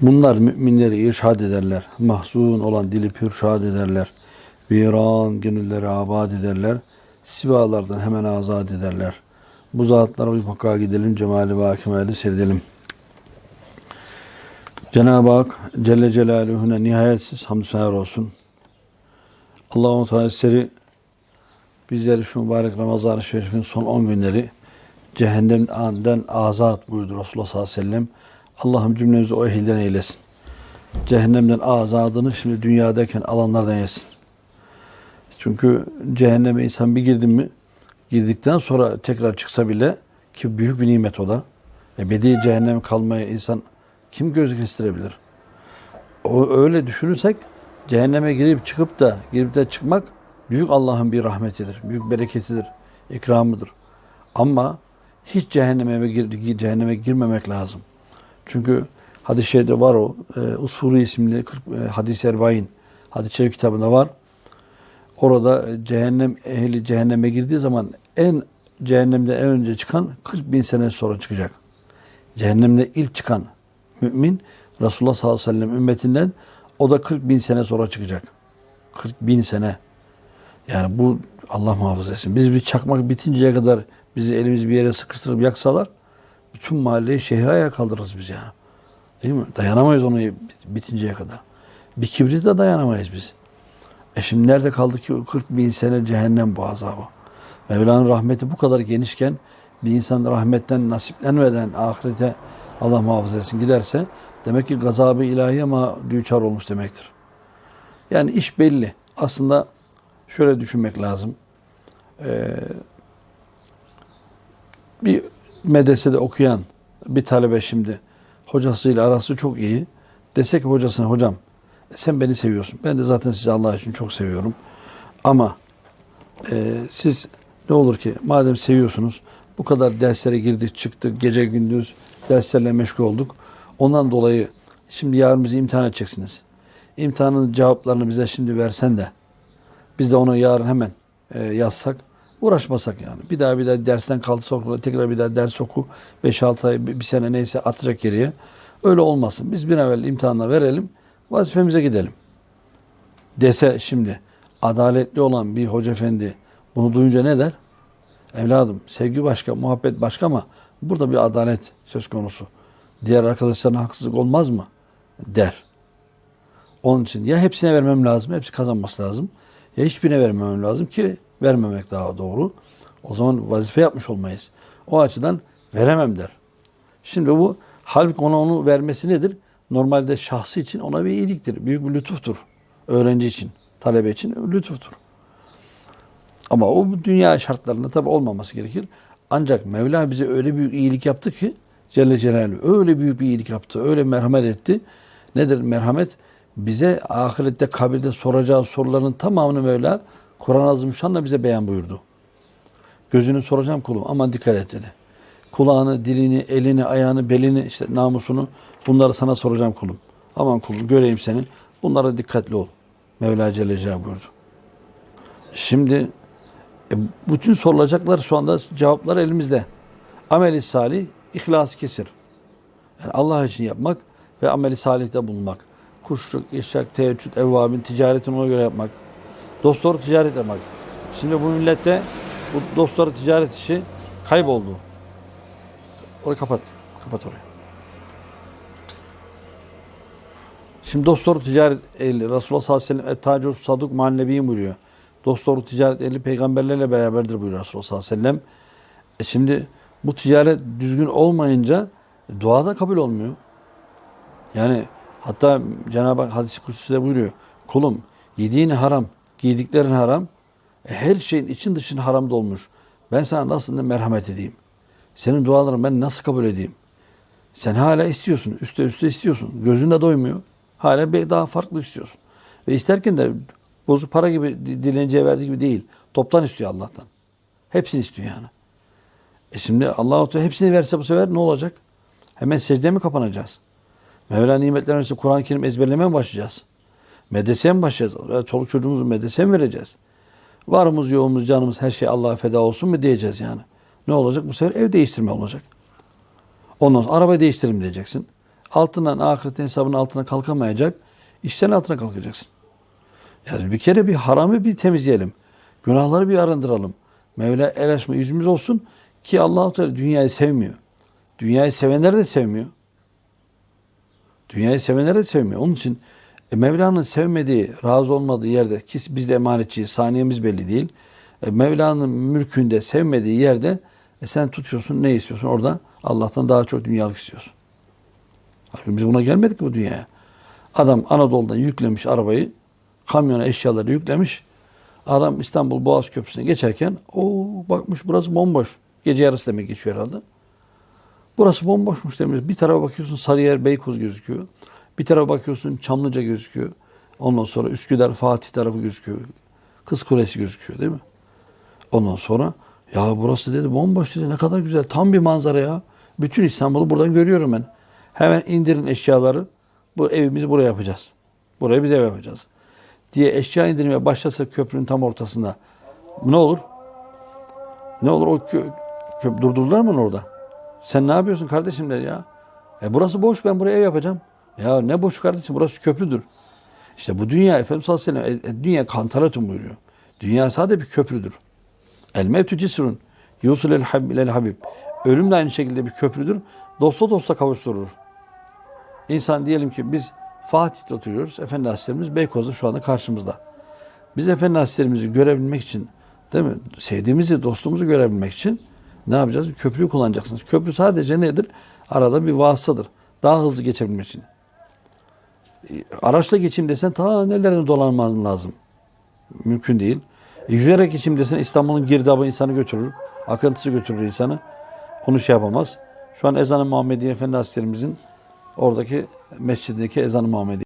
Bunlar müminleri irşad ederler. Mahzun olan dili pürşad ederler. Viran gönülleri abad ederler. Sivalardan hemen azat ederler. Bu zatlara mutlaka gidelim. Cemali ve hakimali seyredelim. Cenab-ı Hak Celle Celaluhu'na nihayetsiz hamdü seher olsun. Allahu Teala sizleri bizleri şu mübarek Ramazan-ı Şerif'in son 10 günleri cehennemden azat buyurdu Resulullah sallallahu aleyhi ve sellem. Allah'ım cümlemizi o ehilden eylesin. Cehennemden azadını şimdi dünyadayken alanlardan yesin. Çünkü cehenneme insan bir girdi mi girdikten sonra tekrar çıksa bile ki büyük bir nimet o da. Ebedi cehennem kalmaya insan kim göz kestirebilir? O öyle düşünürsek cehenneme girip çıkıp da girip de çıkmak büyük Allah'ın bir rahmetidir. Büyük bereketidir. ikramıdır. Ama hiç cehenneme gir- cehenneme girmemek lazım. Çünkü hadis-i şerifte var o. E, Usfuri isimli 40, e, hadis-i erbain hadis-i şerif kitabında var. Orada e, cehennem ehli cehenneme girdiği zaman en cehennemde en önce çıkan 40 bin sene sonra çıkacak. Cehennemde ilk çıkan mümin Resulullah sallallahu aleyhi ve sellem ümmetinden o da 40 bin sene sonra çıkacak. 40 bin sene. Yani bu Allah muhafaza etsin. Biz bir çakmak bitinceye kadar bizi elimizi bir yere sıkıştırıp yaksalar bütün mahalleyi şehre ayağa kaldırırız biz yani. Değil mi? Dayanamayız onu bitinceye kadar. Bir kibrit de dayanamayız biz. E şimdi nerede kaldı ki o 40 bin sene cehennem bu azabı? Mevla'nın rahmeti bu kadar genişken bir insan rahmetten nasiplenmeden ahirete Allah muhafaza etsin giderse demek ki gazabı ilahi ama düçar olmuş demektir. Yani iş belli. Aslında şöyle düşünmek lazım. Ee, bir medresede okuyan bir talebe şimdi hocasıyla arası çok iyi. Dese ki hocasına hocam sen beni seviyorsun. Ben de zaten sizi Allah için çok seviyorum. Ama e, siz ne olur ki madem seviyorsunuz bu kadar derslere girdik çıktık gece gündüz derslerle meşgul olduk. Ondan dolayı şimdi yarın bizi imtihan edeceksiniz. İmtihanın cevaplarını bize şimdi versen de biz de onu yarın hemen e, yazsak uğraşmasak yani. Bir daha bir daha dersten kaldı sonra tekrar bir daha ders oku 5-6 ay bir sene neyse atacak geriye. Öyle olmasın. Biz bir evvel imtihanla verelim vazifemize gidelim. Dese şimdi adaletli olan bir hoca efendi bunu duyunca ne der? Evladım sevgi başka, muhabbet başka ama burada bir adalet söz konusu. Diğer arkadaşlarına haksızlık olmaz mı? Der. Onun için ya hepsine vermem lazım, hepsi kazanması lazım. Ya hiçbirine vermemem lazım ki vermemek daha doğru. O zaman vazife yapmış olmayız. O açıdan veremem der. Şimdi bu halbuki ona onu vermesi nedir? Normalde şahsı için ona bir iyiliktir. Büyük bir lütuftur. Öğrenci için, talebe için lütuftur. Ama o dünya şartlarında tabi olmaması gerekir. Ancak Mevla bize öyle büyük iyilik yaptı ki Celle Celaluhu öyle büyük bir iyilik yaptı. Öyle merhamet etti. Nedir merhamet? Bize ahirette kabirde soracağı soruların tamamını Mevla Kur'an-ı Azimüşşan'la bize beyan buyurdu. Gözünü soracağım kulum aman dikkat et dedi. Kulağını, dilini, elini, ayağını, belini, işte namusunu bunları sana soracağım kulum. Aman kulum göreyim senin. Bunlara dikkatli ol. Mevla Celle Celaluhu buyurdu. Şimdi e, bütün sorulacaklar şu anda cevaplar elimizde. Ameli salih, ihlas kesir. Yani Allah için yapmak ve ameli salihte bulunmak. Kuşluk, işrak, teheccüd, evvabin, ticaretini ona göre yapmak. Dostları ticaret yapmak. Şimdi bu millette bu dostları ticaret işi kayboldu. Orayı kapat. Kapat orayı. Şimdi dostları ticaret ehli. Resulullah sallallahu aleyhi ve sellem et-tacir saduk mahallebiyin buyuruyor. Dostları ticaret ehli peygamberlerle beraberdir buyuruyor Resulullah sallallahu aleyhi ve sellem. E şimdi bu ticaret düzgün olmayınca dua da kabul olmuyor. Yani hatta Cenab-ı Hak hadis-i kutsüde buyuruyor. Kulum yediğin haram, giydiklerin haram, e, her şeyin için dışın haram dolmuş. Ben sana nasıl merhamet edeyim? Senin dualarını ben nasıl kabul edeyim? Sen hala istiyorsun. Üste üste istiyorsun. Gözün de doymuyor. Hala bir daha farklı istiyorsun. Ve isterken de bozuk para gibi dilenciye verdiği gibi değil. Toptan istiyor Allah'tan. Hepsini istiyor yani. E şimdi Allah Teala hepsini verse bu sefer ne olacak? Hemen secdeye mi kapanacağız? Mevla nimetler Kur'an-ı Kerim ezberlemeye mi başlayacağız? Medreseye mi başlayacağız? Çoluk çocuğumuzu medreseye mi vereceğiz? Varımız yoğumuz canımız her şey Allah'a feda olsun mu diyeceğiz yani. Ne olacak? Bu sefer ev değiştirme olacak. Ondan sonra arabayı değiştirelim diyeceksin. altından ahiretin hesabının altına kalkamayacak. işlerin altına kalkacaksın. Yani bir kere bir haramı bir temizleyelim. Günahları bir arındıralım. Mevla el açma yüzümüz olsun ki Allah-u Teala dünyayı sevmiyor. Dünyayı sevenler de sevmiyor. Dünyayı sevenler de sevmiyor. Onun için e, Mevla'nın sevmediği, razı olmadığı yerde ki biz de emanetçiyiz, saniyemiz belli değil. E, Mevla'nın mülkünde sevmediği yerde e, sen tutuyorsun ne istiyorsun orada? Allah'tan daha çok dünyalık istiyorsun. Halbuki Biz buna gelmedik bu dünyaya. Adam Anadolu'dan yüklemiş arabayı, kamyona eşyaları yüklemiş. Adam İstanbul Boğaz Köprüsü'ne geçerken o bakmış burası bomboş. Gece yarısı demek geçiyor herhalde. Burası bomboşmuş demiş. Bir tarafa bakıyorsun Sarıyer Beykoz gözüküyor. Bir tarafa bakıyorsun Çamlıca gözüküyor. Ondan sonra Üsküdar Fatih tarafı gözüküyor. Kız Kulesi gözüküyor değil mi? Ondan sonra ya burası dedi bomboş dedi ne kadar güzel tam bir manzara ya. Bütün İstanbul'u buradan görüyorum ben. Hemen indirin eşyaları. Bu evimizi buraya yapacağız. Buraya biz ev yapacağız. Diye eşya indirmeye başlasa köprünün tam ortasında ne olur? Ne olur o kö, kö, durdururlar mı orada? Sen ne yapıyorsun kardeşim der ya. E burası boş ben buraya ev yapacağım. Ya ne boş kardeşim burası köprüdür. İşte bu dünya Efendimiz sallallahu aleyhi ve sellem e, e, dünya kantaratun buyuruyor. Dünya sadece bir köprüdür. El mevtü cisrun. Yusul el hab el habib. Ölüm de aynı şekilde bir köprüdür. Dosta dosta kavuşturur. İnsan diyelim ki biz Fatih'te oturuyoruz. Efendi Hazretlerimiz Beykoz'da şu anda karşımızda. Biz Efendi Hazretlerimizi görebilmek için değil mi? Sevdiğimizi, dostumuzu görebilmek için ne yapacağız? Köprüyü kullanacaksınız. Köprü sadece nedir? Arada bir vasıtadır. Daha hızlı geçebilmek için. Araçla geçeyim desen ta nelerden dolanman lazım. Mümkün değil. E, yüzerek geçeyim desen İstanbul'un girdabı insanı götürür. Akıntısı götürür insanı. Onu şey yapamaz. Şu an ezan-ı Muhammediye Efendi Hazretlerimizin oradaki mescidindeki ezan-ı Muhammediye